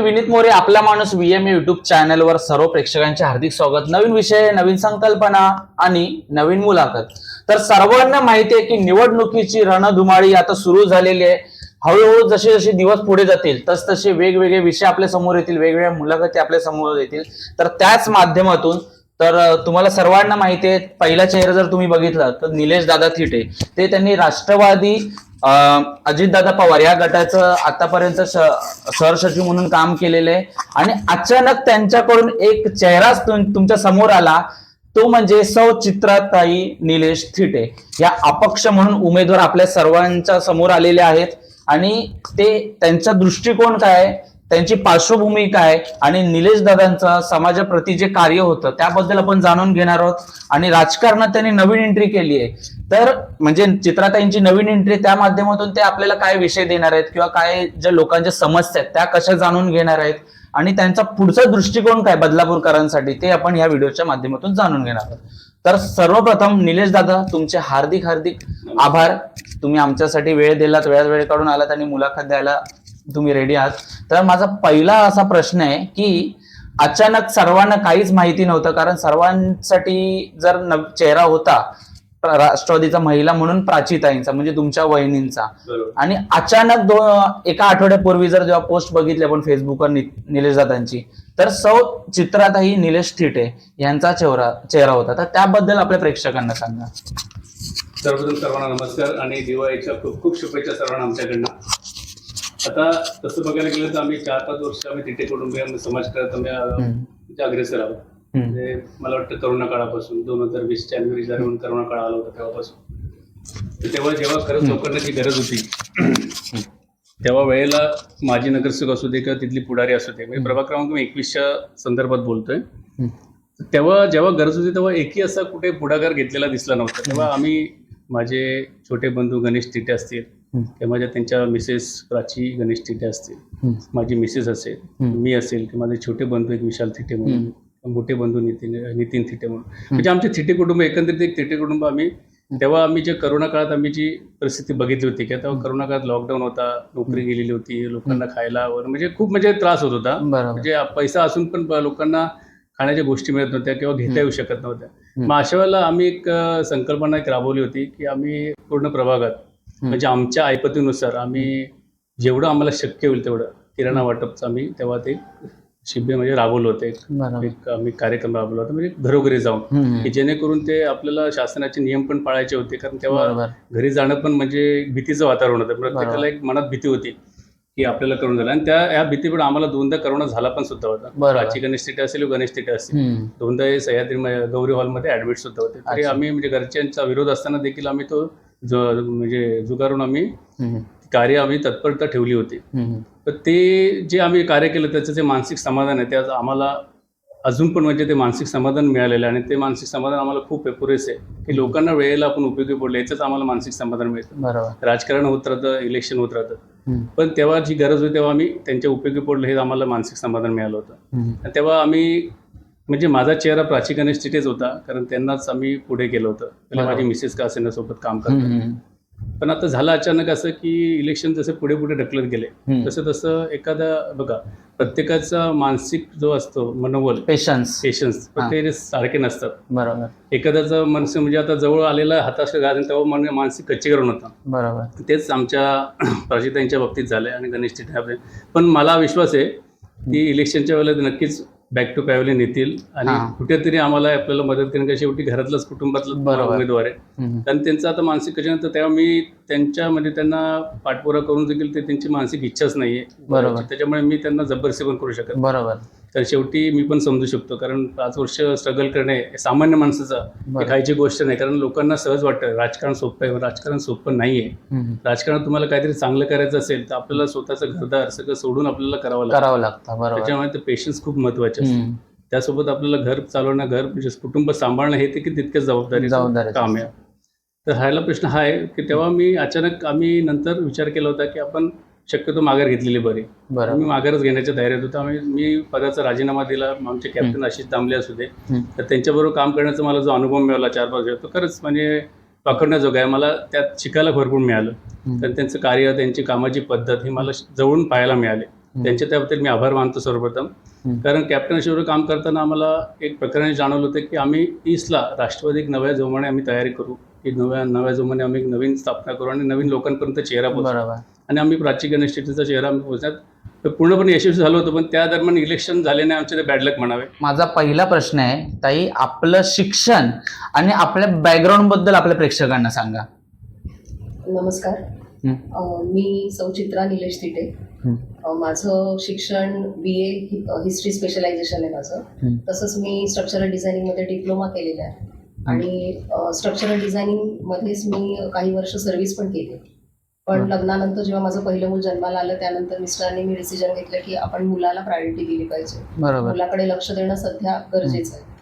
विनीत मोरे आपला माणूस VM YouTube चॅनलवर सर्व प्रेक्षकांचे हार्दिक स्वागत. नवीन विषय नवीन संकल्पना आणि नवीन मुलाखत. तर सर्वांना माहिती आहे की निवडणुकीची रणधुमाळी आता सुरू झालेली आहे. हळूहळू जसे जसे दिवस पुढे जातील तस तसे वेगवेगळे विषय आपल्यासमोर येतील वेगवेगळ्या मुलाखती आपल्यासमोर येतील. तर त्याच माध्यमातून तर तुम्हाला सर्वांना माहिती आहे पहिला चेहरा जर तुम्ही बघितला तर निलेश दादा थिटे. ते त्यांनी राष्ट्रवादी अजित दादा पवार या गटाचं आतापर्यंत सरसचिव म्हणून काम केलेलं आहे. आणि अचानक त्यांच्याकडून एक चेहराच तुमच्यासमोर आला तो म्हणजे सौ चित्राताई निलेश थिटे. या अपक्ष म्हणून उमेदवार आपल्या सर्वांच्या समोर आलेले आहेत. आणि ते त्यांचा दृष्टिकोन काय त्यांची पार्श्वभूमी काय आणि निलेश दादांचं समाजाप्रती जे कार्य होतं त्याबद्दल आपण जाणून घेणार आहोत. आणि राजकारणात त्यांनी नवीन एंट्री केली आहे. तर म्हणजे चित्राताईंची नवीन एंट्री त्या माध्यमातून ते आपल्याला काय विषय देणार आहेत किंवा काय ज्या लोकांच्या समस्या आहेत त्या कशा जाणून घेणार आहेत आणि त्यांचा पुढचा दृष्टिकोन काय बदलापूरकरांसाठी ते आपण या व्हिडिओच्या माध्यमातून जाणून घेणार आहोत. तर सर्वप्रथम निलेश दादा तुमचे हार्दिक हार्दिक आभार. तुम्ही आमच्यासाठी वेळ दिलात वेळात वेळ काढून आलात आणि मुलाखत द्यायला तुम्ही रेडी आहात. तर माझा पहिला असा प्रश्न आहे की अचानक सर्वांना काहीच माहिती नव्हतं कारण सर्वांसाठी जर नव- चेहरा होता राष्ट्रवादीचा महिला म्हणून प्राचीताईंचा म्हणजे तुमच्या वहिनींचा. आणि अचानक दो एका आठवड्यापूर्वी जर जेव्हा पोस्ट बघितली आपण फेसबुकवर निलेश दादांची तर सौ चित्रातही निलेश थिटे यांचा चेहरा चेहरा होता. तर त्याबद्दल आपल्या प्रेक्षकांना सांगा. सर्वप्रथम सर्वांना नमस्कार. आणि दिवाळीच्या खूप खूप शुभेच्छा सर्वांना आमच्याकडनं. आता तसं बघायला गेलं तर आम्ही चार पाच वर्ष आम्ही तिथे कुटुंबीय समाजकारणात आम्ही अग्रेसर आहोत. म्हणजे मला वाटतं करोना काळापासून दोन हजार वीस जानेवारी दरम्यान करोना काळ आला होता तेव्हापासून. तर तेव्हा जेव्हा खरंच लोकांना जी गरज होती तेव्हा वेळेला माजी नगरसेवक असू दे किंवा तिथली पुढारी असू दे म्हणजे प्रभाग क्रमांक मी एकवीसच्या संदर्भात बोलतोय. तेव्हा जेव्हा गरज होती तेव्हा एकही असा कुठे पुढाकार घेतलेला दिसला नव्हता. तेव्हा आम्ही माझे छोटे बंधू गणेश तिटे असतील माझ्या त्यांच्या मिसेस प्राची गणेश तिटे असतील. माझी मिसेस असेल. मी असेल किंवा माझे छोटे बंधू एक विशाल थिटे म्हणून मोठे बंधू नितीन नितीन थिटे म्हणून. म्हणजे आमचे थिटे कुटुंब एकंदरीत एक थिटे कुटुंब आम्ही तेव्हा आम्ही जे करोना काळात आम्ही जी परिस्थिती बघितली होती की तेव्हा करोना काळात लॉकडाऊन होता नोकरी गेलेली होती लोकांना खायला वगैरे म्हणजे खूप म्हणजे त्रास होत होता. म्हणजे पैसा असून पण लोकांना खाण्याच्या गोष्टी मिळत नव्हत्या किंवा घेता येऊ शकत नव्हत्या. मग अशा वेळेला आम्ही एक संकल्पना एक राबवली होती की आम्ही पूर्ण प्रभागात म्हणजे आमच्या ऐपतीनुसार आम्ही जेवढं आम्हाला शक्य होईल तेवढं. किराणा वाटपचं आम्ही तेव्हा ते शिबिर म्हणजे राबवलं होतं. एक आम्ही कार्यक्रम राबवला होता. म्हणजे घरोघरी जाऊन. की जेणेकरून ते आपल्याला शासनाचे नियम पण पाळायचे होते. कारण तेव्हा घरी जाणं पण म्हणजे भीतीचं वातावरण होतं. प्रत्येकाला एक मनात भीती होती की आपल्याला करून झालं आणि त्या या भीतीमुळे आम्हाला दोनदा करोना झाला पण सुद्धा होता. प्राची गणेश तिथे असेल गणेश तिथे असेल. दोनदा हे सह्याद्री गौरी हॉलमध्ये ऍडमिट सुद्धा होते. तरी. आम्ही म्हणजे घरच्यांचा विरोध असताना देखील आम्ही तो ज- म्हणजे जुगारून आम्ही. कार्य आम्ही तत्परता ठेवली होती. तर ते जे आम्ही कार्य केलं त्याचं जे मानसिक समाधान आहे ते आज आम्हाला अजून पण म्हणजे ते मानसिक समाधान मिळालेलं आहे आणि ते मानसिक समाधान आम्हाला खूप पुरेसे आहे की लोकांना वेळेला आपण उपयोगी पडले याचंच आम्हाला मानसिक समाधान मिळतं. राजकारण होत राहतं इलेक्शन होत राहतं. पण तेव्हा जी गरज होती तेव्हा आम्ही त्यांच्या उपयोगी पडलं हे आम्हाला मानसिक समाधान मिळालं होतं. तेव्हा आम्ही म्हणजे माझा चेहरा प्राची गणेश तिथेच होता कारण त्यांनाच आम्ही पुढे केलं होतं. बरोबर. माझी मिसेस का असेना सोबत काम हम्म. पण आता झालं अचानक असं की इलेक्शन जसे पुढे पुढे ढकलत गेले. तसं तसं एखादा बघा प्रत्येकाचा मानसिक जो असतो मनोबल पेशन्स पेशन्स ते सारखे नसतात. बरोबर. एखाद्याचं मनस म्हणजे आता जवळ आलेला हाताशी गाजून तेव्हा मन मानसिक कच्चीकरण होतं. बरोबर. तेच आमच्या प्राचितांच्या बाबतीत झालंय आणि गणेश टिठे पण मला विश्वास आहे की इलेक्शनच्या वेळेला नक्कीच बॅक टू पॅव्हलियन येतील आणि हा. कुठेतरी आम्हाला आपल्याला मदत करेन का शेवटी घरातलाच कुटुंबातला बरोबर. उमेदवार आहे हम्म. कारण त्यांचं आता मानसिक कशाने तर तेव्हा मी त्यांच्या म्हणजे त्यांना पाठपुरा करून देखील ते त्यांची मानसिक इच्छाच नाहीये बरोबर. त्याच्यामुळे मी त्यांना जबरदस्ती पण करू शकत बरोबर तर शेवटी मी पण समजू शकतो कारण पाच वर्ष स्ट्रगल करणे हे सामान्य माणसाचा खायची गोष्ट नाही कारण लोकांना सहज वाटतं राजकारण सोपं आहे राजकारण सोपं नाहीये. हम्म. राजकारणात तुम्हाला काहीतरी चांगलं करायचं असेल तर आपल्याला स्वतःचं घरदार सगळं सोडून आपल्याला करावं करावं लागतं त्याच्यामुळे ते पेशन्स खूप महत्त्वाचे असतात. त्यासोबत आपल्याला घर चालवणं घर म्हणजे कुटुंब सांभाळणं हे देखील तितकंच जबाबदारी काम आहे. तर राहिला प्रश्न हा आहे की तेव्हा मी अचानक आम्ही नंतर विचार केला होता की आपण शक्यतो माघार घेतलेली बरी. मी माघारच घेण्याच्या तयारीत होतो. आम्ही मी पदाचा राजीनामा दिला. आमचे कॅप्टन आशिष दामले असू दे. तर त्यांच्याबरोबर काम करण्याचा मला जो अनुभव मिळाला चार पाच वर्ष तो खरंच म्हणजे पकडण्याजोगा आहे. मला त्यात शिकायला भरपूर मिळालं. तर त्यांचं कार्य त्यांची कामाची पद्धत ही मला जवळून पाहायला मिळाले. त्यांचे त्याबद्दल मी आभार मानतो सर्वप्रथम. कारण कॅप्टन शिवर काम करताना आम्हाला एक प्रकरण जाणवलं होतं की आम्ही ईस्टला राष्ट्रवादी एक नव्या जोमाने आम्ही तयारी करू. की नव्या नव्या जोमाने आम्ही एक नवीन स्थापना करू आणि नवीन लोकांपर्यंत चेहरा पोहोचू. बरोबर. आणि आम्ही प्राची गणेश शेट्टीचा चेहरा आम्ही पोहोचण्यात पूर्णपणे यशस्वी झालो होतो पण त्या दरम्यान इलेक्शन झाले नाही आमचे ते बॅडलक म्हणावे. माझा पहिला प्रश्न आहे ताई आपलं शिक्षण आणि आपल्या बॅकग्राऊंडबद्दल आपल्या प्रेक्षकांना सांगा. नमस्कार. हं, मी सौचित्रा निलेश तिटे. हं, माझं शिक्षण बी ए हिस्ट्री स्पेशलायझेशन आहे माझं. तसंच मी स्ट्रक्चरल डिझायनिंगमध्ये डिप्लोमा केलेला आहे. आणि स्ट्रक्चरल डिझायनिंगमध्येच मी काही वर्ष सर्व्हिस पण केली पण. लग्नानंतर जेव्हा माझं पहिलं मूल जन्माला आलं त्यानंतर मिस्टरांनी मी डिसिजन घेतलं की आपण मुलाला प्रायोरिटी दिली पाहिजे. मुलाकडे लक्ष देणं सध्या गरजेचं आहे.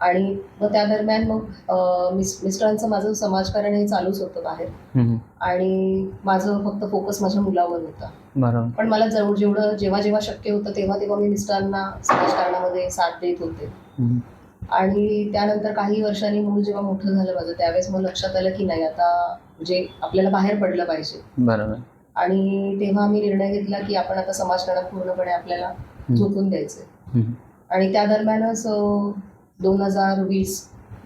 आणि मग त्या दरम्यान मग मिस्टरांचं माझं समाजकारण हे चालूच होतं बाहेर. आणि माझं फक्त फोकस माझ्या मुलावर होता. पण मला जवळ जेवढं जेव्हा जेव्हा शक्य होतं तेव्हा तेव्हा मी मिस्टरांना समाजकारणामध्ये साथ देत होते. आणि त्यानंतर काही वर्षांनी मूल जेव्हा मोठं झालं माझं त्यावेळेस मग लक्षात आलं की नाही आता म्हणजे आपल्याला बाहेर पडलं पाहिजे. बरोबर. आणि तेव्हा मी निर्णय घेतला की आपण आता समाजकारणात पूर्णपणे आपल्याला झोकून द्यायचं हं, आणि त्या दरम्यानच दोन हजार वीस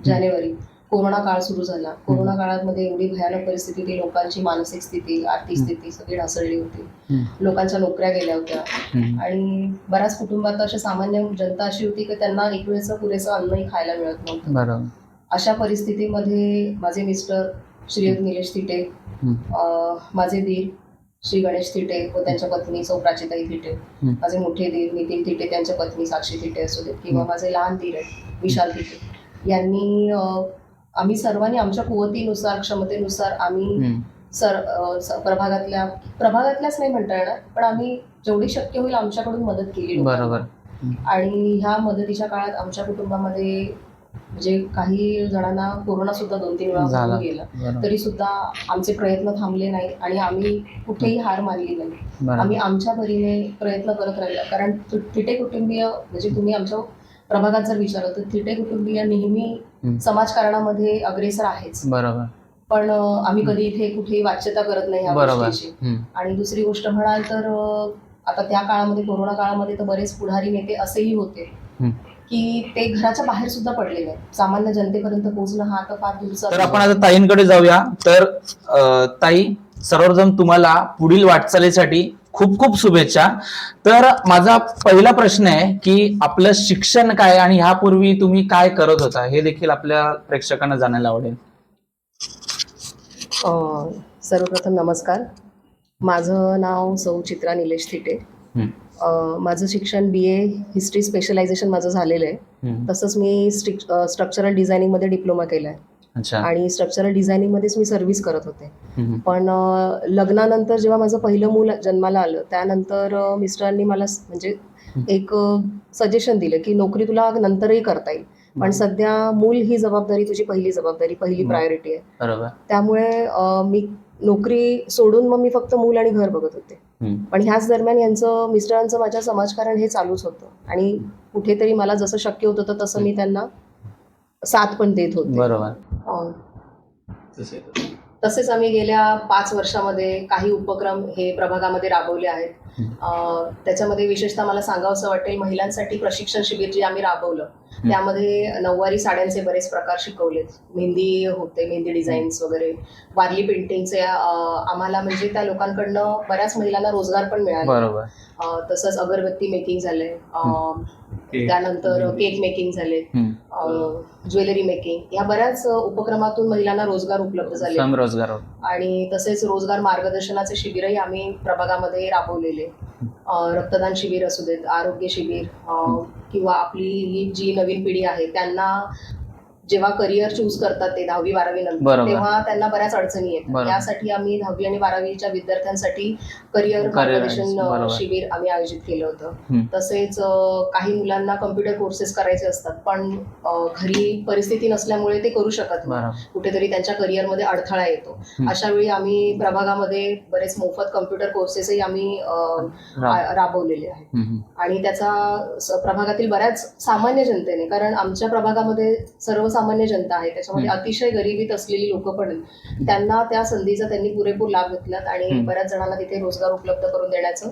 जानेवारी कोरोना काळ सुरू झाला. कोरोना काळामध्ये एवढी भयानक परिस्थिती होती लोकांची मानसिक स्थिती आर्थिक स्थिती सगळी ढासळली होती. लोकांच्या नोकऱ्या गेल्या होत्या. आणि बऱ्याच कुटुंबात अशी सामान्य जनता अशी होती की त्यांना एक वेळेचं पुरेसं अन्नही खायला मिळत नव्हतं. अशा परिस्थितीमध्ये माझे मिस्टर श्री निलेश तिटे माझे दीर श्री गणेश तिटे व त्यांच्या पत्नी सौ प्राचिताई तिटे. माझे मोठे दीर नितीन तिटे त्यांच्या पत्नी साक्षी तिटे असू देत किंवा. माझे लहान दीर आहेत विशाल तिटे यांनी आम्ही सर्वांनी आमच्या कुवतीनुसार क्षमतेनुसार आम्ही सर प्रभागातल्या प्रभागातल्याच नाही म्हणता येणार पण आम्ही जेवढी शक्य होईल आमच्याकडून मदत केली. बरोबर आणि ह्या मदतीच्या काळात आमच्या कुटुंबामध्ये म्हणजे काही जणांना कोरोना सुद्धा दोन तीन वेळा. होऊन गेला. तरी सुद्धा आमचे प्रयत्न थांबले नाही आणि आम्ही कुठेही हार मानली नाही. आम्ही आमच्या परीने प्रयत्न करत राहिलो. कारण तिटे कुटुंबीय म्हणजे तुम्ही आमच्या प्रभागात जर विचारलं तर तिटे कुटुंबीय नेहमी. समाजकारणामध्ये अग्रेसर आहेच. बरोबर. पण आम्ही कधी इथे कुठेही वाच्यता करत नाही ह्या बरोबर. गोष्टीची आणि दुसरी गोष्ट म्हणाल तर आता त्या काळामध्ये कोरोना काळामध्ये तर बरेच पुढारी नेते असेही होते. की ते घराच्या बाहेर सुद्धा पडले नाही सामान्य जनतेपर्यंत पोहोचणं हा आता फार दूरचा तर आपण आता ताईंकडे जाऊया. तर अं, ताई सर्वप्रथम तुम्हाला पुढील वाटचालीसाठी खूप खूप शुभेच्छा. तर माझा पहिला प्रश्न आहे की आपलं शिक्षण काय आणि ह्यापूर्वी तुम्ही काय करत होता? हे देखील आपल्या प्रेक्षकांना जाणायला आवडेल. अं, सर्वप्रथम नमस्कार. माझं नाव सौ चित्रा निलेश थिटे. माझं शिक्षण बी ए हिस्ट्री स्पेशलायझेशन माझं झालेलं आहे. तसंच मी स्ट्रिक स्ट्रक्चरल डिझायनिंगमध्ये डिप्लोमा केला आहे आणि स्ट्रक्चरल डिझायनिंगमध्येच मी सर्व्हिस करत होते. पण लग्नानंतर जेव्हा माझं पहिलं मूल जन्माला आलं त्यानंतर मिस्टरांनी मला म्हणजे एक सजेशन दिलं की नोकरी तुला नंतरही करता येईल. पण सध्या मूल ही जबाबदारी तुझी पहिली जबाबदारी पहिली. प्रायोरिटी आहे. बरोबर. त्यामुळे मी नोकरी सोडून मग मी फक्त मूल आणि घर बघत होते. पण ह्याच दरम्यान यांचं मिस्टरांचं माझ्या समाजकारण हे चालूच होतं. आणि कुठेतरी मला जसं शक्य होत होतं तसं मी त्यांना साथ पण देत होते. बरोबर. तसेच आम्ही गेल्या पाच वर्षामध्ये काही उपक्रम हे प्रभागामध्ये राबवले आहेत. हं. अं, त्याच्यामध्ये विशेषतः मला सांगावंसं वाटेल महिलांसाठी प्रशिक्षण शिबिर जे आम्ही राबवलं त्यामध्ये नऊवारी साड्यांचे बरेच प्रकार शिकवलेत. मेहंदी होते मेहंदी डिझाईन्स वगैरे. वारली पेंटिंगचे आम्हाला म्हणजे त्या लोकांकडनं बऱ्याच महिलांना रोजगार पण मिळाला. तसंच अगरबत्ती मेकिंग झालंय. त्यानंतर केक मेकिंग झाले ज्वेलरी मेकिंग या बऱ्याच उपक्रमातून महिलांना रोजगार उपलब्ध झाले. स्वयंरोजगार आणि तसेच रोजगार मार्गदर्शनाचे शिबिरही आम्ही प्रभागामध्ये राबवलेले. रक्तदान शिबिर असू देत आरोग्य शिबिर किंवा आपली ही जी नवीन पिढी आहे त्यांना जेव्हा करिअर चूज करतात ते दहावी बारावी नंतर. तेव्हा त्यांना बऱ्याच अडचणी येतात. यासाठी आम्ही दहावी आणि बारावीच्या विद्यार्थ्यांसाठी करिअर मार्गदर्शन. शिबिर आम्ही आयोजित केलं होतं. तसेच काही मुलांना कम्प्युटर कोर्सेस करायचे असतात पण घरी परिस्थिती नसल्यामुळे ते करू शकत नाही कुठेतरी त्यांच्या करिअरमध्ये अडथळा येतो. अशा वेळी आम्ही प्रभागामध्ये बरेच मोफत कम्प्युटर कोर्सेसही आम्ही राबवलेले आहेत आणि त्याचा प्रभागातील बऱ्याच सामान्य जनतेने कारण आमच्या प्रभागामध्ये सर्वसामान्य जनता आहे त्याच्यामध्ये. अतिशय गरिबीत असलेली लोक पण. त्यांना त्या संधीचा त्यांनी पुरेपूर लाभ घेतलात आणि. बऱ्याच जणांना तिथे रोजगार उपलब्ध करून देण्याचं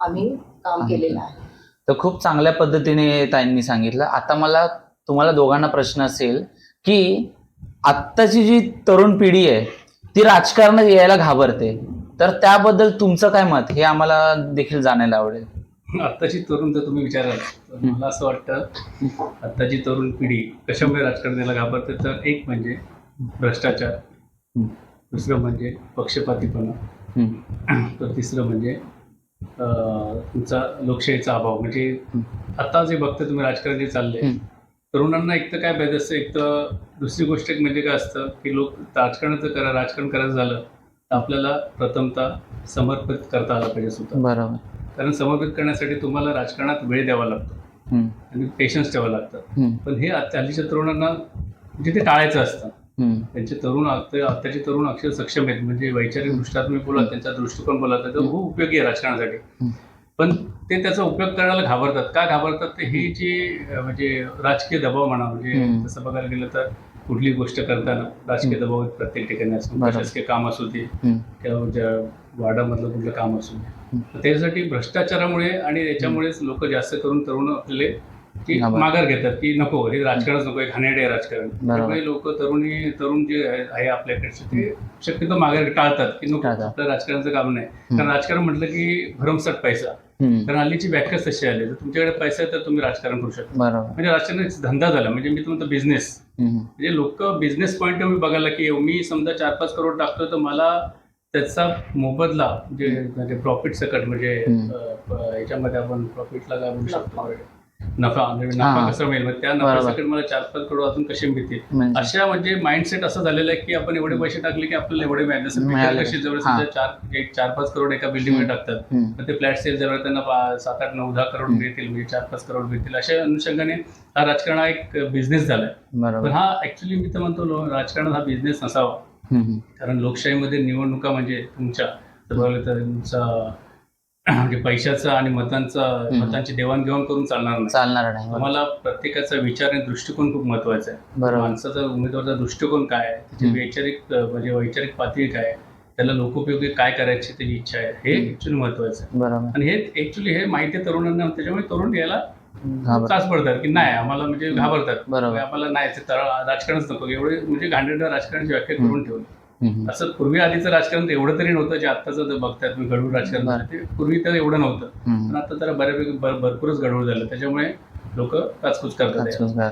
आम्ही काम केलेलं आहे तर खूप चांगल्या पद्धतीने ताईंनी सांगितलं आता मला तुम्हाला दोघांना प्रश्न असेल की आत्ताची जी तरुण पिढी आहे ती राजकारणात यायला घाबरते तर त्याबद्दल तुमचं काय मत हे आम्हाला देखील जाणायला आवडेल आत्ताची तरुण जर तुम्ही विचाराल तर मला असं वाटतं आत्ताची तरुण पिढी कशामुळे राजकारणाला घाबरते? तर एक म्हणजे भ्रष्टाचार. दुसरं म्हणजे पक्षपातीपणा. तर तिसरं म्हणजे तुमचा लोकशाहीचा अभाव. म्हणजे आता जे बघता तुम्ही राजकारण जे चाललंय. तरुणांना एक तर काय पाहिजे असतं? एक तर दुसरी गोष्ट एक म्हणजे काय असतं की लोक राजकारणाचं करा राजकारण करायचं झालं तर आपल्याला प्रथमतः समर्पित करता आलं पाहिजे स्वतः. बरोबर. कारण समर्पित करण्यासाठी तुम्हाला राजकारणात वेळ द्यावा लागतो. आणि पेशन्स ठेवावं लागतं. पण हे हल्लीच्या तरुणांना म्हणजे ते टाळायचं असतं. त्यांचे तरुण आत- आत्ताचे तरुण अक्षर सक्षम आहेत म्हणजे वैचारिक दृष्ट्या तुम्ही बोला त्यांचा दृष्टिकोन बोला तर तो खूप उपयोगी आहे राजकारणासाठी. पण ते त्याचा उपयोग करायला घाबरतात का घाबरतात ते ही जी म्हणजे राजकीय दबाव म्हणा म्हणजे. तसं बघायला गेलं तर कुठली गोष्ट करताना राजकीय दबाव प्रत्येक ठिकाणी असतो. प्रशासकीय काम असू दे. किंवा वार्डामधलं कुठलं काम असू दे हम्म. तर त्याच्यासाठी भ्रष्टाचारामुळे आणि याच्यामुळेच लोक जास्त करून तरुण आपले की. माघार घेतात की नको हे राजकारणच नको घाणेरडे आहे राजकारण त्यामुळे लोक तरुणी तरुण जे आहे आपल्याकडचे ते शक्यतो माघार टाळतात की नको. आपलं राजकारणाचं काम नाही कारण राजकारण म्हटलं की भरमसाठ पैसा. कारण हल्लीची व्याख्याच तशी आली तर तुमच्याकडे पैसा आहे तर तुम्ही राजकारण करू शकता म्हणजे राजकारण धंदा झाला म्हणजे मी तुम्हाला बिझनेस. म्हणजे लोक बिझनेस पॉईंट बघायला की मी समजा चार पाच करोड टाकतो तर मला त्याचा मोबदला म्हणजे म्हणजे प्रॉफिट सकट म्हणजे याच्यामध्ये आपण प्रॉफिटला काय म्हणू शकतो नफा म्हणजे. नफा कसा मिळेल? मग त्या बरोबर. नफ्यासाठी मला चार पाच करोड अजून कसे मिळतील? अशा म्हणजे माइंडसेट असं झालेलं आहे की आपण एवढे पैसे टाकले की आपल्याला एवढे मिळाले. कशी जवळ चार एक चार पाच करोड एका बिल्डिंगमध्ये टाकतात. ते फ्लॅट सेल जवळ त्यांना सात आठ नऊ दहा करोड. मिळतील म्हणजे चार पाच करोड मिळतील. अशा अनुषंगाने हा राजकारण हा एक बिझनेस झालाय. पण हा ऍक्च्युली मी तर म्हणतो राजकारण हा बिझनेस नसावा. कारण लोकशाहीमध्ये निवडणुका म्हणजे तुमच्या तर तुमचा म्हणजे पैशाचा आणि मतांचा. मतांची देवाणघेवाण करून चालणार नाही. चालणार नाही. तुम्हाला प्रत्येकाचा विचार आणि दृष्टिकोन खूप महत्त्वाचा आहे. माणसाचा उमेदवाराचा दृष्टिकोन काय आहे? त्याची. वैचारिक म्हणजे वैचारिक पातळी काय आहे? त्याला लोकोपयोगी काय करायची त्याची इच्छा आहे? हे. ऍक्च्युली महत्वाचं आहे. आणि हे ऍक्च्युली हे माहिती तरुणांना त्याच्यामुळे तरुण याला त्रास पडतात की नाही आम्हाला म्हणजे घाबरतात बरोबर. आम्हाला नाही ते तळ- राजकारणच नको एवढे म्हणजे घाणेरडं राजकारणाची व्याख्या. करून ठेवली हम्म. असं पूर्वी आधीचं राजकारण तर एवढं तरी नव्हतं जे आत्ताचं जे बघताय तुम्ही गडूळ राजकारण बरं. ते पूर्वी तर एवढं नव्हतं हम्म. पण आता जरा बऱ्यापैकी भर- भरपूरच गडबड झालं त्याच्यामुळे लोक काचकूच करतात.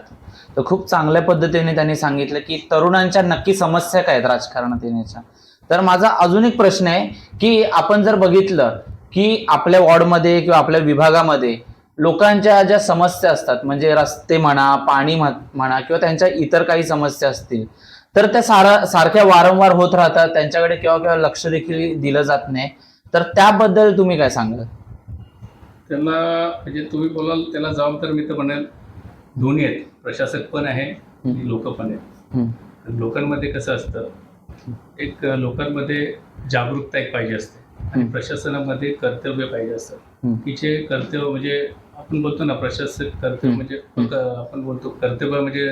तर खूप चांगल्या पद्धतीने त्यांनी सांगितलं की तरुणांच्या नक्की समस्या काय आहेत राजकारणात येण्याच्या तर माझा अजून एक प्रश्न आहे की आपण जर बघितलं की आपल्या वॉर्डमध्ये किंवा आपल्या विभागामध्ये लोकांच्या ज्या समस्या असतात म्हणजे रस्ते म्हणा पाणी म्ह- म्हणा किंवा त्यांच्या इतर काही समस्या असतील तर त्या सारा सारख्या वारंवार होत राहतात. त्यांच्याकडे केव्हा केव्हा लक्ष देखील दिलं जात नाही. तर त्याबद्दल तुम्ही काय सांगाल? त्याला म्हणजे तुम्ही बोलाल त्याला जबाबदार मी तर म्हणेल दोन्ही आहेत. प्रशासक पण आहे आणि लोक पण आहेत. लोकांमध्ये कसं असतं एक लोकांमध्ये जागरूकता एक पाहिजे असते. आणि. प्रशासनामध्ये कर्तव्य पाहिजे असतं. की जे कर्तव्य म्हणजे आपण बोलतो ना प्रशासक कर्तव्य. म्हणजे फक्त आपण बोलतो कर्तव्य म्हणजे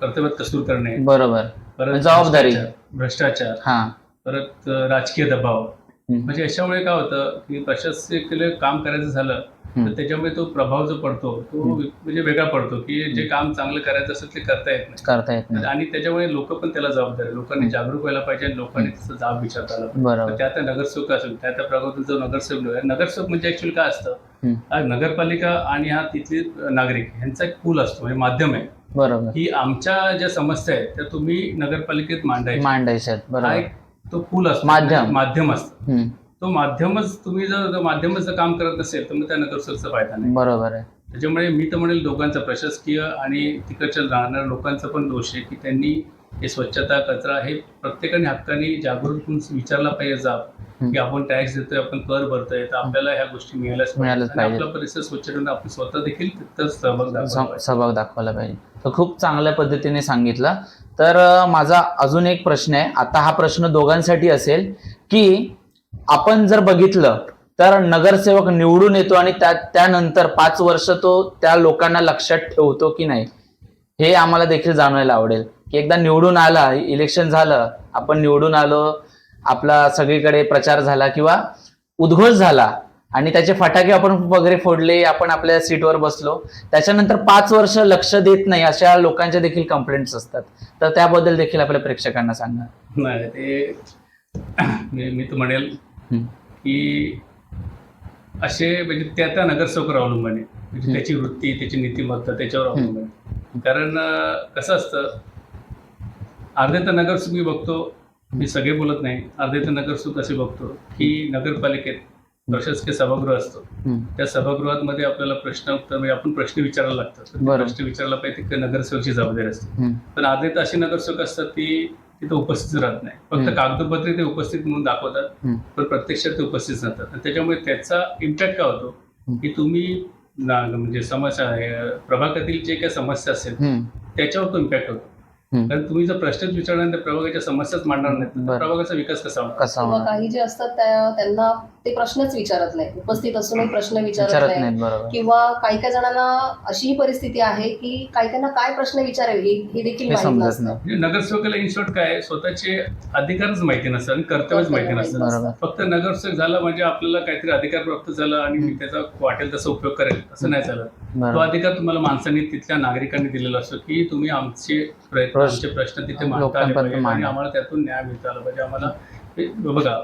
कर्तव्यात कसूर करणे बरोबर परत जबाबदारी. भ्रष्टाचार- हा परत राजकीय दबाव म्हणजे अशामुळे काय होतं की प्रशासकीय काम करायचं झालं. तर त्याच्यामुळे तो प्रभाव जो पडतो तो. म्हणजे वेगळा पडतो की जे काम चांगलं करायचं असेल ते करता येत नाही. करता येत नाही. आणि त्याच्यामुळे लोक पण त्याला जबाबदार लोकांनी जागरूक व्हायला पाहिजे आणि लोकांनी त्याचा जाब विचारता आला पाहिजे. त्या त्या नगरसेवक असेल त्या त्या प्रभागातील जो नगरसेवक आहे नगरसेवक म्हणजे ऍक्च्युअली काय असतं. हा नगरपालिका आणि हा तिथले नागरिक ह्यांचा एक पूल असतो म्हणजे माध्यम आहे. बरोबर. की आमच्या ज्या समस्या आहेत त्या तुम्ही नगरपालिकेत मांडायच्या. मांडायचे तो पूल असतो माध्यम. माध्यम असतं हम्म. तो माध्यमच तुम्ही जर माध्यमच जर काम करत नसेल तर मग त्या नगरसेवकचा फायदा नाही बरोबर आहे त्याच्यामुळे मी तर म्हणेल दोघांचा प्रशासकीय आणि तिकडच्या राहणाऱ्या लोकांचा पण दोष आहे की त्यांनी हे स्वच्छता कचरा हे प्रत्येकाने हक्काने जागरूक होऊन विचारला पाहिजे जाब हम्म. की आपण टॅक्स देतोय आपण कर भरतोय तर आपल्याला ह्या गोष्टी मिळाल्याच मिळाल्याच आणि पाहिजे. आपला परिसर स्वच्छ ठेवून आपण स्वतः देखील तिथंच सहभाग दाखवला सह- पाहिजे. सहभाग दाखवायला पाहिजे तर खूप चांगल्या पद्धतीने सांगितलं तर माझा अजून एक प्रश्न आहे. आता हा प्रश्न दोघांसाठी असेल की आपण जर बघितलं तर नगरसेवक निवडून येतो आणि त्या त्यानंतर पाच वर्ष तो त्या लोकांना लक्षात ठेवतो की नाही हे आम्हाला देखील जाणवायला आवडेल. की एकदा निवडून आला इलेक्शन झालं आपण निवडून आलो आपला सगळीकडे प्रचार झाला किंवा उद्घोष झाला आणि त्याचे फटाके आपण वगैरे फोडले आपण आपल्या सीटवर बसलो. त्याच्यानंतर पाच वर्ष लक्ष देत नाही अशा लोकांच्या देखील कंप्लेंट्स असतात. तर त्याबद्दल देखील आपल्या प्रेक्षकांना सांगा. नाही ते मी तर म्हणेल. की असे म्हणजे त्या त्या नगरसेवकावर अवलंबून आहे. म्हणजे. त्याची वृत्ती त्याची नीतिमत्ता त्याच्यावर अवलंबून आहे. कारण कसं असतं अर्धे तर नगरसेवक मी बघतो मी सगळे बोलत नाही. अर्धे तर नगरसेवक असे बघतो की नगरपालिकेत प्रशासकीय सभागृह असतो. त्या सभागृहामध्ये आपल्याला प्रश्न उत्तर म्हणजे आपण प्रश्न विचारायला लागतात. प्रश्न विचारायला पाहिजे ते नगरसेवकची जबाबदारी असते. पण अर्धे तर असे नगरसेवक असतात ती तिथं उपस्थित राहत नाही फक्त. कागदपत्रे ते उपस्थित म्हणून दाखवतात. पण प्रत्यक्षात ते उपस्थित आणि त्याच्यामुळे त्याचा इम्पॅक्ट काय होतो. की तुम्ही म्हणजे समस्या प्रभागातील जे काही समस्या असेल. त्याच्यावर तो इम्पॅक्ट होतो. कारण तुम्ही जर प्रश्नच विचारणार नाही, तर प्रभागाच्या समस्याच मांडणार नाहीत. तर बरं. प्रभागाचा विकास कसा होणार? कसा किंवा होणार? काही जे असतात त्या- त्यांना ते प्रश्नच विचारत नाही उपस्थित असूनही प्रश्न विचारत विचारत नाही नाहीत. बरोबर. किंवा काही काही जणांना अशीही परिस्थिती आहे की काही त्यांना काय प्रश्न विचारावे हे हे देखील हे माहीत समजत नसतं. नाही. म्हणजे नगरसेवकाला इन शॉर्ट काय आहे, स्वतःचे अधिकारच माहिती नसतात आणि कर्तव्यच माहिती नसतात बरोबर. फक्त नगरसेवक झाला म्हणजे आपल्याला काहीतरी अधिकार प्राप्त झाला आणि मी त्याचा वाटेल तसा उपयोग करेल असं नाही चालत. तो अधिकार तुम्हाला माणसांनी तिथल्या नागरिकांनी दिलेला असतो की तुम्ही आमचे प्रयत्न प्रश्न- आमचे प्रश्न तिथे मांडता आले लोकांपर्यंत पाहिजे आणि. आम्हाला त्यातून न्याय मिळता आला पाहिजे. आम्हाला बघा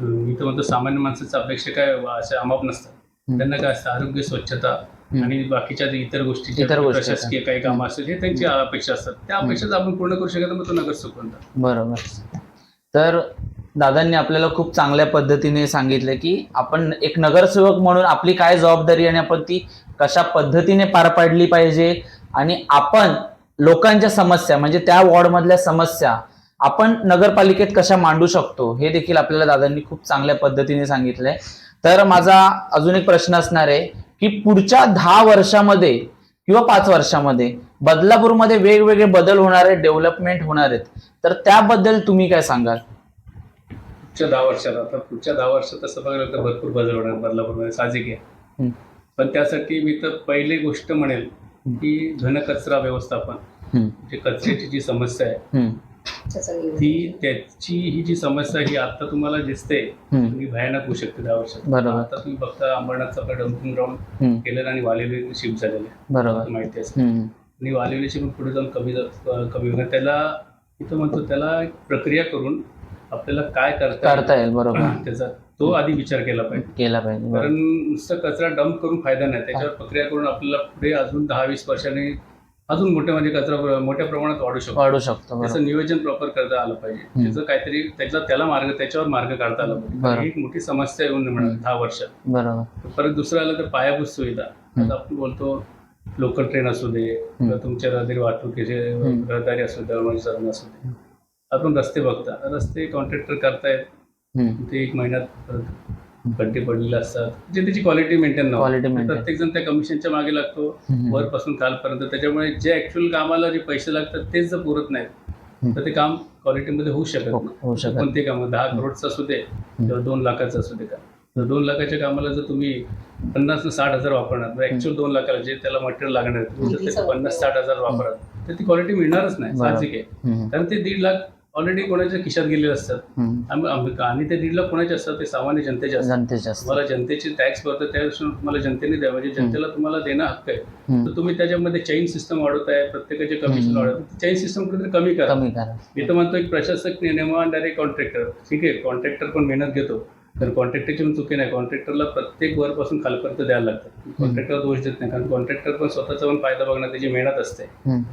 मी तर म्हणतो सामान्य माणसाचं अपेक्षा काय असे अमाप नसतात. त्यांना काय असतं? आरोग्य स्वच्छता. आणि बाकीच्या इतर गोष्टी प्रशासकीय काही कामं असतात हे त्यांची अपेक्षा असतात. त्या अपेक्षा आपण पूर्ण करू शकत मग तो नगरसेवक बनतात बरोबर. तर दादांनी आपल्याला खूप चांगल्या पद्धतीने सांगितलं की आपण एक नगरसेवक म्हणून आपली काय जबाबदारी आणि आपण ती कशा पद्धतीने पार पाडली पाहिजे आणि आपण लोकांच्या समस्या म्हणजे त्या वॉर्डमधल्या समस्या आपण नगरपालिकेत कशा मांडू शकतो हे देखील आपल्याला दादांनी खूप चांगल्या पद्धतीने सांगितलंय. तर माझा अजून एक प्रश्न असणार आहे की पुढच्या दहा वर्षामध्ये किंवा पाच वर्षामध्ये बदलापूरमध्ये वेगवेगळे बदल होणार आहेत डेव्हलपमेंट होणार आहेत तर त्याबद्दल तुम्ही काय सांगाल? पुढच्या दहा वर्षात आता पुढच्या दहा वर्षात तसं बघायला तर भरपूर बदल होणार बदलापूरमध्ये साहजिक आहे. पण त्यासाठी मी तर पहिली गोष्ट म्हणेल की घनकचरा व्यवस्थापन. जे कचऱ्याची जी समस्या आहे. ती त्याची ही जी समस्या ही आता तुम्हाला दिसते ही भयानक होऊ शकते दहा वर्षात. आता तुम्ही बघता अंबरनाथचा डम्पिंग ग्राउंड केलेलं आणि वालेली शिफ्ट झालेलं आहे बरोबर. माहिती असेल. आणि वालेलीची पण पुढे जाऊन कमी कमी होणार. त्याला इथं म्हणतो त्याला एक प्रक्रिया करून आपल्याला काय करता करता येईल बरोबर. त्याचा तो आधी विचार केला पाहिजे. केला पाहिजे. कारण नुसतं कचरा डंप करून फायदा नाही. त्याच्यावर प्रक्रिया करून आपल्याला पुढे अजून दहा वीस वर्षांनी अजून मोठ्या म्हणजे कचरा मोठ्या प्रमाणात वाढू शकतो. वाढू शकतो त्याचं नियोजन प्रॉपर करता आलं पाहिजे. त्याचं काहीतरी त्याचा त्याला मार्ग त्याच्यावर मार्ग काढता आला पाहिजे. ही एक मोठी समस्या येऊन म्हणा. दहा वर्षात. बरोबर. परत दुसरं आलं तर पायाभूत सुविधा. आता आपण बोलतो लोकल ट्रेन असू दे किंवा तुमच्या रहदारी वाहतुकीचे. रहदारी असू दे असू दे. आपण रस्ते बघता. रस्ते कॉन्ट्रॅक्टर करतायत. ते एक महिन्यात खड्डे पडलेले असतात. जे त्याची क्वालिटी मेंटेन. प्रत्येक जण त्या कमिशनच्या मागे लागतो. वरपासून खालपर्यंत. त्याच्यामुळे जे ऍक्च्युअल कामाला जे पैसे लागतात तेच जर पुरत नाहीत तर ते काम क्वालिटीमध्ये होऊ शकत हो- नाही. होऊ शकत कोणते काम? दहा करोडचं असू दे किंवा दोन लाखाचं असू दे का. तर दोन लाखाच्या कामाला जर तुम्ही पन्नास न साठ हजार वापरणार ऍक्च्युअल दोन लाखाला जे त्याला मटेरियल लागणार पन्नास साठ हजार वापराल तर ती क्वालिटी मिळणारच नाही. साहजिक आहे. कारण ते दीड लाख ऑलरेडी कोणाच्या खिशात गेलेले असतात. हम्म. आम्ही- आम्ही- आणि ते दीड लाख कोणाचे असतात? ते सामान्य जनतेचे असतात. जनतेचे असतात. तुम्हाला जनतेची टॅक्स भरतं त्यापासून तुम्हाला जनतेने द्या म्हणजे जनतेला तुम्हाला देणं हक्क आहे. हम्म, तर तुम्ही त्याच्यामध्ये चैन सिस्टम वाढवताय प्रत्येकाचे कमिशन हम्म. वाढवत चैन सिस्टम कुठेतरी कमी करा. कमी करा. मी तर म्हणतो एक प्रशासक नेमा डायरेक्ट कॉन्ट्रॅक्टर ठीक आहे कॉन्ट्रॅक्टर पण मेहनत घेतो. तर कॉन्ट्रॅक्टरची पण चुकी नाही. कॉन्ट्रॅक्टरला प्रत्येक वरपासून खालपर्यंत द्यायला लागतं. कॉन्ट्रॅक्टर दोष देत नाही. कारण कॉन्ट्रॅक्टर पण स्वतःचा पण फायदा बघणं त्याची मेहनत असते.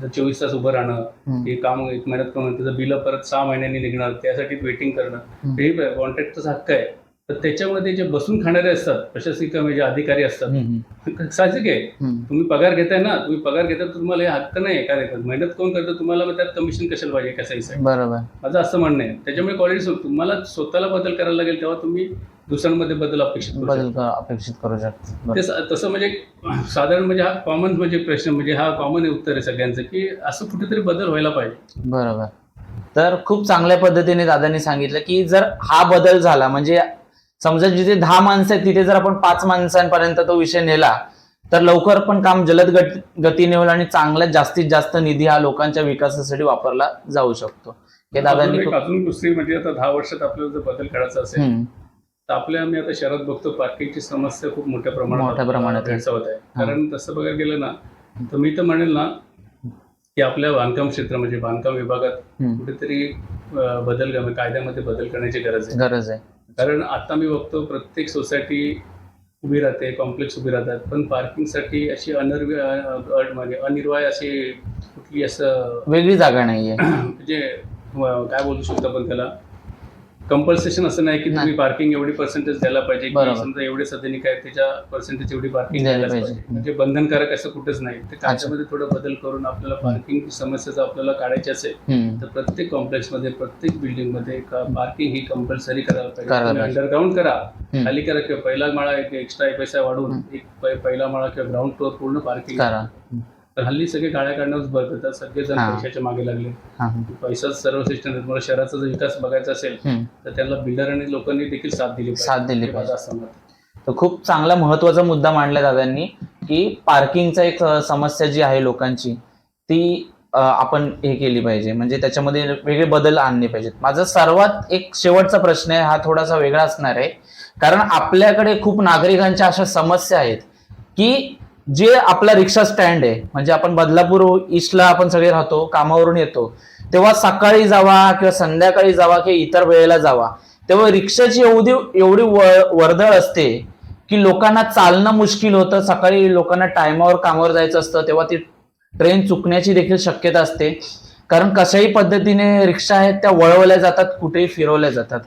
तर चोवीस तास उभं राहणं हे काम एक महिन्यात करून त्याचं बिल परत सहा महिन्यांनी निघणार त्यासाठी वेटिंग करणं. हे कॉन्ट्रॅक्टरचा हक्क आहे. तर त्याच्यामध्ये जे बसून खाणारे असतात प्रशासकीय म्हणजे अधिकारी असतात साहजिक आहे. तुम्ही पगार घेताय ना तुम्ही पगार तर तुम्हाला हे हक्क नाही आहे काय मेहनत कोण करतं तुम्हाला त्यात कमिशन कशाला पाहिजे कसा आहे? बरोबर. माझं असं म्हणणं आहे. त्याच्यामुळे क्वालिटी तुम्हाला स्वतःला बदल करायला लागेल तेव्हा तुम्ही दुसऱ्यांमध्ये बदल अपेक्षित बदल अपेक्षित करू शकतो. तसं म्हणजे साधारण म्हणजे हा कॉमन म्हणजे प्रश्न म्हणजे हा कॉमन उत्तर आहे सगळ्यांचं की असं कुठेतरी बदल व्हायला पाहिजे. बरोबर. तर खूप चांगल्या पद्धतीने दादांनी सांगितलं की जर हा बदल झाला म्हणजे समजा जिथे दहा माणसं आहेत तिथे जर आपण पाच माणसांपर्यंत तो विषय नेला तर लवकर पण काम जलद गट गतीने होईल आणि चांगल्यात जास्तीत जास्त निधी हा लोकांच्या विकासासाठी वापरला जाऊ शकतो. हे दादांनी अजून दुसरी म्हणजे आता दहा वर्षात आपल्याला जर बदल करायचा असेल तर आपल्या आम्ही आता शहरात बघतो पार्किंगची समस्या खूप मोठ्या प्रमाणात मोठ्या प्रमाणात आहे. भेडसावत आहे. कारण तसं बघायला गेलं ना तर मी तर म्हणेल ना की आपल्या बांधकाम क्षेत्र म्हणजे बांधकाम विभागात. कुठेतरी बदल कायद्यामध्ये बदल करण्याची गरज आहे. गरज आहे. कारण आता मी बघतो प्रत्येक सोसायटी उभी राहते कॉम्प्लेक्स उभी राहतात पण पार्किंगसाठी अशी अनर्वी म्हणजे अनिर्वाय अशी कुठली असं वेगळी जागा नाहीये. म्हणजे अं, काय बोलू शकतो आपण त्याला? कंपल्सेशन असं नाही की तुम्ही. पार्किंग एवढी पर्सेंटेज द्यायला पाहिजे की. समजा एवढे सदनिक आहे त्याच्या पर्सेंटेज एवढी पार्किंग द्यायला पाहिजे. म्हणजे बंधनकारक असं कुठेच नाही ते कायद्यामध्ये थोडा बदल करून आपल्याला पार्किंग समस्या जर आपल्याला काढायची असेल. तर प्रत्येक कॉम्प्लेक्समध्ये प्रत्येक बिल्डिंगमध्ये पार्किंग ही कंपल्सरी करायला पाहिजे. अंडरग्राऊंड करा. खाली करा किंवा पहिला माळा एक एक्स्ट्रा पैसा वाढवून. एक पहिला माळा किंवा ग्राउंड फ्लोअर पूर्ण पार्किंग करा तर हल्ली सगळे गाड्या काढण्यावर भर देतात सगळेजण हा. पैशाच्या मागे लागले. पैसाच सर्व सिस्टम तुम्हाला शहराचा जर विकास बघायचा असेल हम्म. तर त्याला बिल्डर आणि लोकांनी देखील साथ दिली पाहिजे. साथ दिली हे पाहिजे. माझं असं मत आहे. तर खूप चांगला महत्त्वाचा मुद्दा मांडला दादांनी की पार्किंगचा एक अ, समस्या जी आहे लोकांची ती अ, आपण हे केली पाहिजे म्हणजे त्याच्यामध्ये वेगळे बदल आणले पाहिजेत माझा सर्वात एक शेवटचा प्रश्न आहे हा थोडासा वेगळा असणार आहे कारण आपल्याकडे खूप नागरिकांच्या अशा समस्या आहेत की जे आपला रिक्षा स्टँड आहे म्हणजे आपण बदलापूर ईस्टला आपण सगळे राहतो कामावरून येतो तेव्हा सकाळी जावा किंवा संध्याकाळी जावा किंवा इतर वेळेला जावा तेव्हा रिक्षाची एवढी एवढी वर्दळ असते की लोकांना चालणं मुश्किल होतं. सकाळी लोकांना टायमावर कामावर जायचं असतं तेव्हा ती ट्रेन चुकण्याची देखील शक्यता असते. कारण कशाही पद्धतीने रिक्षा आहेत त्या वळवल्या जातात कुठेही फिरवल्या जातात.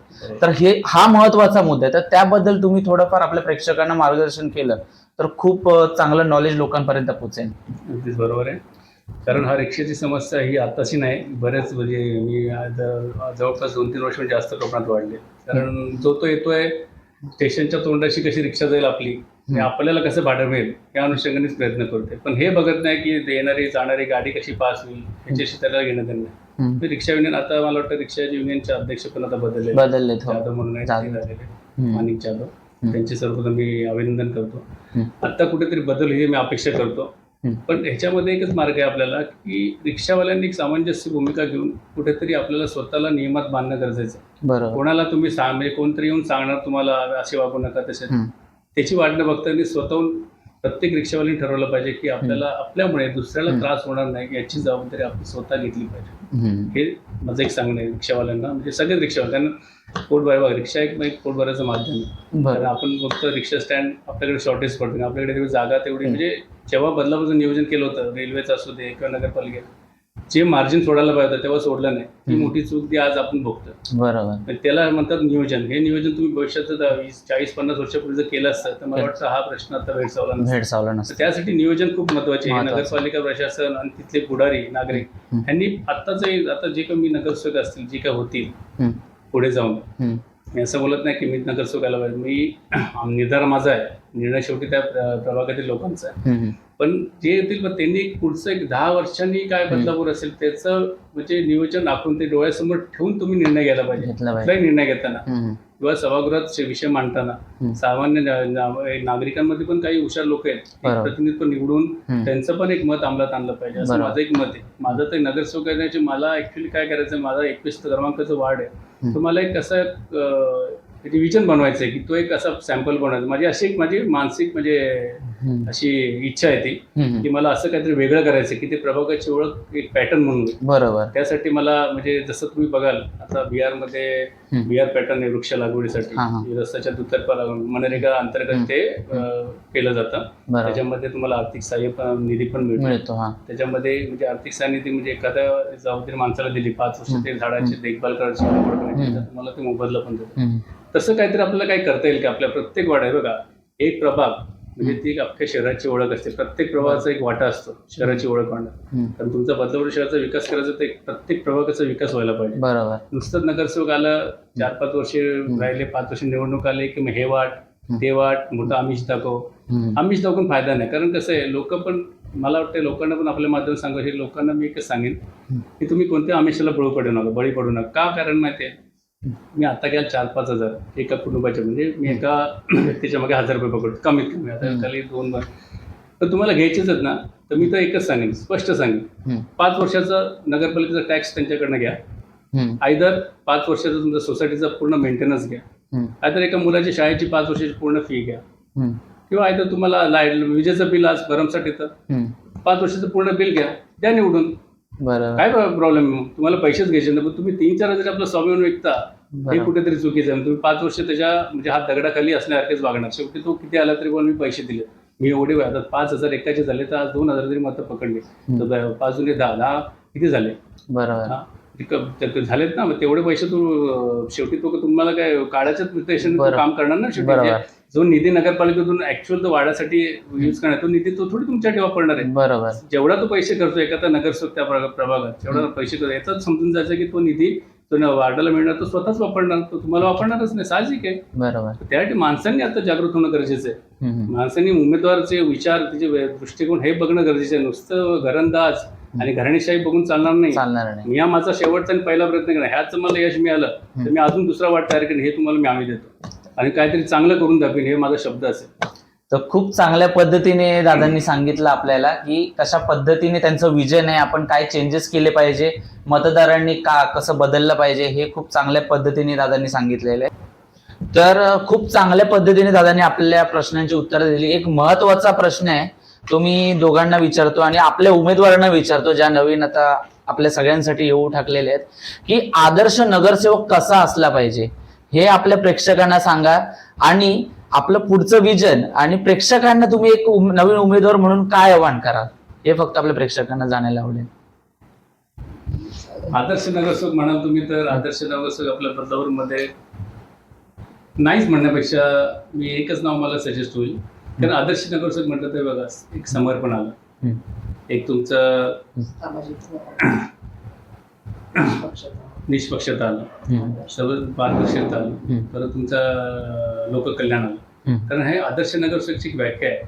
तर हे हा महत्त्वाचा मुद्दा आहे. तर त्याबद्दल तुम्ही थोडंफार आपल्या प्रेक्षकांना मार्गदर्शन केलं. तर खूप चांगलं नॉलेज लोकांपर्यंत पोहोचेल. अगदीच बरोबर आहे. कारण हा रिक्षाची समस्या ही आताची नाही बरेच म्हणजे मी जवळपास दोन तीन वर्ष जास्त प्रमाणात वाढले. कारण जो तो येतोय स्टेशनच्या तोंडाशी कशी रिक्षा जाईल आपली आपल्याला कसं भाडं मिळेल या अनुषंगानेच प्रयत्न करते पण हे बघत नाही की येणारी जाणारी गाडी कशी पास होईल याच्याशी त्याला घेणं देणं. मी रिक्षा युनियन आता मला वाटतं रिक्षा युनियनचे अध्यक्ष पण आता बदलले बदललेत हो. जाधव म्हणून. माणिक जाधव. त्यांचे सर्वप्रथम मी अभिनंदन करतो हम्म. आता कुठेतरी बदल ही मी अपेक्षा करतो. पण ह्याच्यामध्ये एकच मार्ग आहे आपल्याला की रिक्षावाल्यांनी एक सामंजस्य भूमिका घेऊन कुठेतरी आपल्याला स्वतःला नियमात बांधणं गरजेचं आहे कोणाला तुम्ही सांग म्हणजे कोणतरी येऊन सांगणार तुम्हाला असे वागू नका तसे. त्याची वाट न बघता त्यांनी स्वतःहून प्रत्येक रिक्षावाल्यांनी ठरवलं पाहिजे की आपल्याला आपल्यामुळे दुसऱ्याला. त्रास होणार नाही याची जबाबदारी आपण स्वतः घेतली पाहिजे. हे माझं एक सांगणं आहे रिक्षावाल्यांना म्हणजे सगळेच रिक्षावाले त्यांना पोट भरायला बघा रिक्षा एक एक पोट भरायचं माध्यम आहे. आपण बघतो रिक्षा स्टँड आपल्याकडे शॉर्टेज पडते आपल्याकडे तेवढी जागा तेवढी म्हणजे जेव्हा बदलापूरचं नियोजन केलं होतं रेल्वेचं असू दे किंवा नगरपालिकेत जे मार्जिन सोडायला पाहिजे होतं तेव्हा सोडलं नाही हम्म. मोठी चूक ती आज आपण बघतो बरोबर त्याला म्हणतात नियोजन हे नियोजन तुम्ही भविष्यात जर वीस चाळीस पन्नास वर्षापूर्वी जर केलं असतं तर मला वाटतं हा प्रश्न आता भेडसावला भेडसावला नसतं त्यासाठी नियोजन खूप महत्त्वाचे आहे. नगरपालिका प्रशासन आणि तिथले पुढारी नागरिक. यांनी आत्ताच आता जे काही नगरसेवक असतील जे काही होतील. पुढे जाऊन. मी असं बोलत नाही की मी नगरसेवक आला पाहिजे मी निर्धार माझा आहे निर्णय शेवटी त्या प्र- प्रभागातील लोकांचा आहे. पण जे येतील पण त्यांनी पुढचं एक दहा वर्षांनी काय बदलापूर असेल त्याचं म्हणजे नियोजन आखून ते डोळ्यासमोर ठेवून तुम्ही निर्णय घ्यायला पाहिजे कुठलाही निर्णय घेताना. किंवा सभागृहात विषय मांडताना. सामान्य नागरिकांमध्ये पण काही हुशार लोक आहेत ते. प्रतिनिधित्व निवडून. त्यांचं पण एक मत अंमलात आणलं पाहिजे असं. माझं एक मत आहे माझं तर नगरसेवक करण्याचे मला ऍक्च्युली काय करायचं माझा एकवीस क्रमांकाचं वार्ड आहे. तर मला एक असं डिव्हिजन बनवायचं आहे की तो एक असा सॅम्पल बनवायचा माझी अशी एक माझी मानसिक म्हणजे. अशी इच्छा आहे ती. की मला असं काहीतरी वेगळं करायचं की ते प्रभागाची ओळख एक पॅटर्न म्हणून. बरोबर त्यासाठी मला म्हणजे जसं तुम्ही बघाल आता बिहारमध्ये. बिहार पॅटर्न आहे वृक्ष लागवडीसाठी हा, हा. रस्त्याच्या दुतर्फा लागून मनरेगा अंतर्गत ते केलं जातं. त्याच्यामध्ये तुम्हाला आर्थिक सहाय्य पण निधी पण मिळतो. हा. त्याच्यामध्ये म्हणजे आर्थिक सहाय्य निधी म्हणजे एखाद्या जबाबदारी माणसाला दिली पाच वर्ष ते. झाडाची देखभाल करायची तुम्हाला ते मोबदला पण देतो. तसं काहीतरी आपल्याला काय करता येईल की? आपल्या प्रत्येक वाड्यात बघा एक प्रभाग म्हणजे ती एक अख्ख्या शहराची ओळख असते. प्रत्येक प्रभागाचा एक वाटा असतो शहराची ओळख हम्म. कारण तुमचा बदलापूर शहराचा विकास करायचा तर प्रत्येक प्रभागाचा विकास व्हायला पाहिजे. बरोबर. नुसतंच नगरसेवक आलं चार पाच वर्ष राहिले पाच वर्ष निवडणूक आले की मग हे वाट ते वाट मोठं आमिष दाखव. आमिष दाखवून फायदा नाही. कारण कसं आहे लोक पण मला वाटतं लोकांना पण आपल्या माध्यम सांगा हे लोकांना मी एकच सांगेन की तुम्ही कोणत्या आमिषाला बळी पडू नका बळी पडू नका. का कारण माहिती आहे? मी आता घ्याल चार पाच हजार एका कुटुंबाच्या म्हणजे मी एका व्यक्तीच्या मागे हजार रुपये पकडतो कमीत कमी आता. खाली दोन बर तर तुम्हाला घ्यायचेच आहेत ना तर मी तर एकच सांगेन स्पष्ट सांगेन. पाच वर्षाचा नगरपालिकेचा टॅक्स त्यांच्याकडनं घ्या. आयदर पाच वर्षाचा तुमचा सोसायटीचा पूर्ण मेंटेनन्स घ्या. नाहीतर एका मुलाची शाळेची पाच वर्षाची पूर्ण फी घ्या. किंवा आहे तर तुम्हाला लाइट विजेचं बिल आज भरमसाठी हम्म. पाच वर्षाचं पूर्ण बिल घ्या द्या निवडून बरोबर काय प्रॉब्लेम तुम्हाला पैसेच घ्यायचे ना पण तुम्ही तीन चार हजार आपलं स्वाभिमान विकता. हे. कुठेतरी चुकीचं आहे. तुम्ही पाच वर्ष त्याच्या म्हणजे हात दगडाखाली असल्यासारखेच वागणार. शेवटी तो किती आला तरी बोल मी पैसे दिले. मी एवढे आता पाच हजार एकाचे झाले तर आज दोन हजार तरी मतं पकडले. तर पाच जुने दहा दहा किती झाले? बरोबर. झालेत ना मग तेवढे पैसे तू शेवटी तो तुम्हाला काय बरोबर. काम करणार ना शेवटी. जे- निधी नगरपालिकेतून ऍक्च्युअल तो वाढासाठी युज करणार तो निधी तो थोडी तुमच्यासाठी वापरणार आहे. बरोबर. जेवढा तो पैसे करतो एखादा नगरसेवक त्या प्रभागात जेवढा पैसे करतो याचाच समजून जायचं की तो निधी तो न- वार्डाला मिळणार तो स्वतःच वापरणार तो तुम्हाला वापरणारच नाही साहजिक आहे. बरोबर. त्यासाठी माणसांनी आता जागृत होणं गरजेचं आहे. हम्म. माणसांनी उमेदवारचे विचार त्याचे वे- दृष्टिकोन हे बघणं गरजेचं आहे. नुसतं घरंदाज आणि घराणेशाही बघून चालणार नाही. चालणार नाही. मी हा माझा शेवटचा आणि पहिला प्रयत्न केला ह्याच मला यश मिळालं तर मी अजून दुसरा वाट तयार करेन हे तुम्हाला मी आम्ही देतो. आणि काहीतरी चांगलं करून दाखवीन हे माझा शब्द असेल. तर खूप चांगल्या पद्धतीने दादांनी सांगितलं आपल्याला की कशा पद्धतीने त्यांचं विजन आहे आपण काय चेंजेस केले पाहिजे मतदारांनी का कसं बदललं पाहिजे हे खूप चांगल्या पद्धतीने दादांनी सांगितलेलं आहे. तर खूप चांगल्या पद्धतीने दादांनी आपल्या प्रश्नांची उत्तरं दिली. एक महत्त्वाचा प्रश्न आहे तो मी दोघांना विचारतो आणि आपल्या उमेदवारांना विचारतो ज्या नवीन आता आपल्या सगळ्यांसाठी येऊ ठाकलेले आहेत की आदर्श नगरसेवक कसा असला पाहिजे? हे आपल्या प्रेक्षकांना सांगा. आणि आपलं पुढचं विजन आणि प्रेक्षकांना तुम्ही एक उम- नवीन उमेदवार म्हणून काय आव्हान कराल? हे फक्त आपल्या प्रेक्षकांना जाणायला आवडेल. आदर्श नगरसेवक म्हणाल तुम्ही तर आदर्श नगरसेवक आपल्या बदलापूरमध्ये नाहीच म्हणण्यापेक्षा मी एकच नाव मला सजेस्ट होईल. कारण आदर्श नगरसेवक म्हटलं तर बघा एक समर्पण आलं. एक तुमचं. निष्पक्षता आलं. सर्व पारदर्शकता आलं. परत तुमचं लोककल्याण आलं. कारण हे आदर्श नगरसेवकची व्याख्या आहे.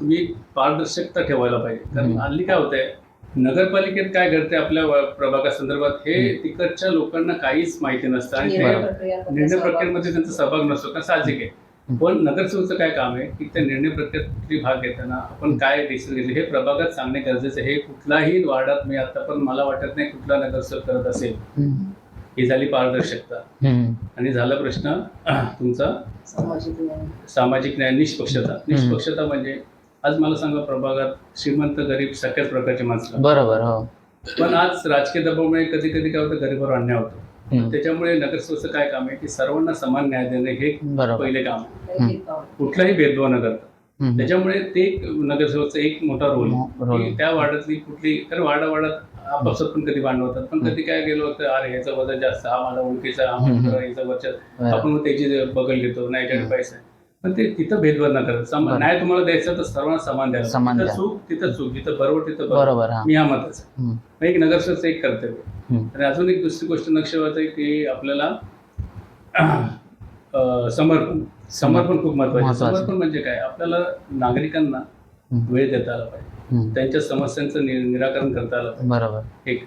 तुम्ही पारदर्शकता ठेवायला पाहिजे. कारण. हल्ली काय होतंय नगरपालिकेत काय घडते आपल्या प्रभागासंदर्भात हे तिकडच्या लोकांना काहीच माहिती नसतं आणि निर्णय ते प्रक्रियांमध्ये निर्णय सहभाग. प्रक्रियेमध्ये त्यांचा सहभाग नसतो. कारण साहजिक आहे. पण नगरसेवकचं काय काम आहे की त्या निर्णय प्रक्रियेत कुठली भाग घेताना आपण काय डिसिजन घेतले हे प्रभागात सांगणे गरजेचं आहे. हे कुठलाही वार्डात मी आता पण मला वाटत नाही कुठला नगरसेवक करत असेल. ही झाली पारदर्शकता. आणि झाला प्रश्न तुमचा सामाजिक न्याय. सामाजिक न्याय निष्पक्षता निष्पक्षता म्हणजे आज मला सांगा प्रभागात श्रीमंत गरीब सगळ्याच प्रकारचे माणसं. बरोबर हो पण आज राजकीय दबावामुळे कधी कधी काय होतं गरीबावर अन्याय होतो. त्याच्यामुळे नगरसेवकाचं काय काम आहे की सर्वांना समान न्याय देणे हे पहिले काम आहे. कुठलाही भेदभाव न करता. त्याच्यामुळे ते एक नगरसेवकचा एक मोठा रोल त्या वार्डातली कुठली कारण वार्डा वार्डात आपापसात पण कधी भांडण होतात पण कधी काय गेलो होतं अरे ह्याचा वजन जास्त हा माझा ओळखीचा हा ह्याचा वरच्या बरोबर. आपण त्याची बगल घेतो नाही याच्याकडे पैसा पण ते तिथं भेदभाव न करत. न्याय तुम्हाला द्यायचा तर सर्वांना समान द्यायला तिथं. चूक तिथं चूक जिथं बरोबर तिथं बरोबर मी हा मताचा एक नगरसेवकचं एक कर्तव्य. आणि अजून एक दुसरी गोष्ट नक्षवाचं आहे की आपल्याला समर्पण समर्पण खूप महत्वाचं. समर्पण म्हणजे काय आपल्याला नागरिकांना. वेळ देता आला पाहिजे. त्यांच्या समस्यांचं निराकरण करता आलं बरोबर. एक